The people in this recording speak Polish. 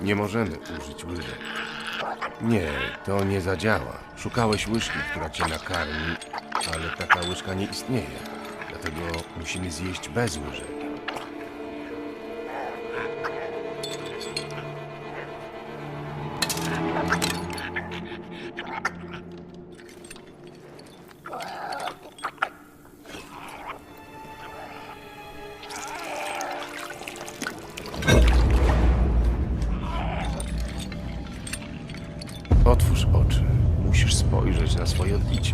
Nie możemy użyć łyżek. Nie, to nie zadziała. Szukałeś łyżki, która cię nakarmi, ale taka łyżka nie istnieje. Dlatego musimy zjeść bez łyżek. Otwórz oczy. Musisz spojrzeć na swoje odbicie.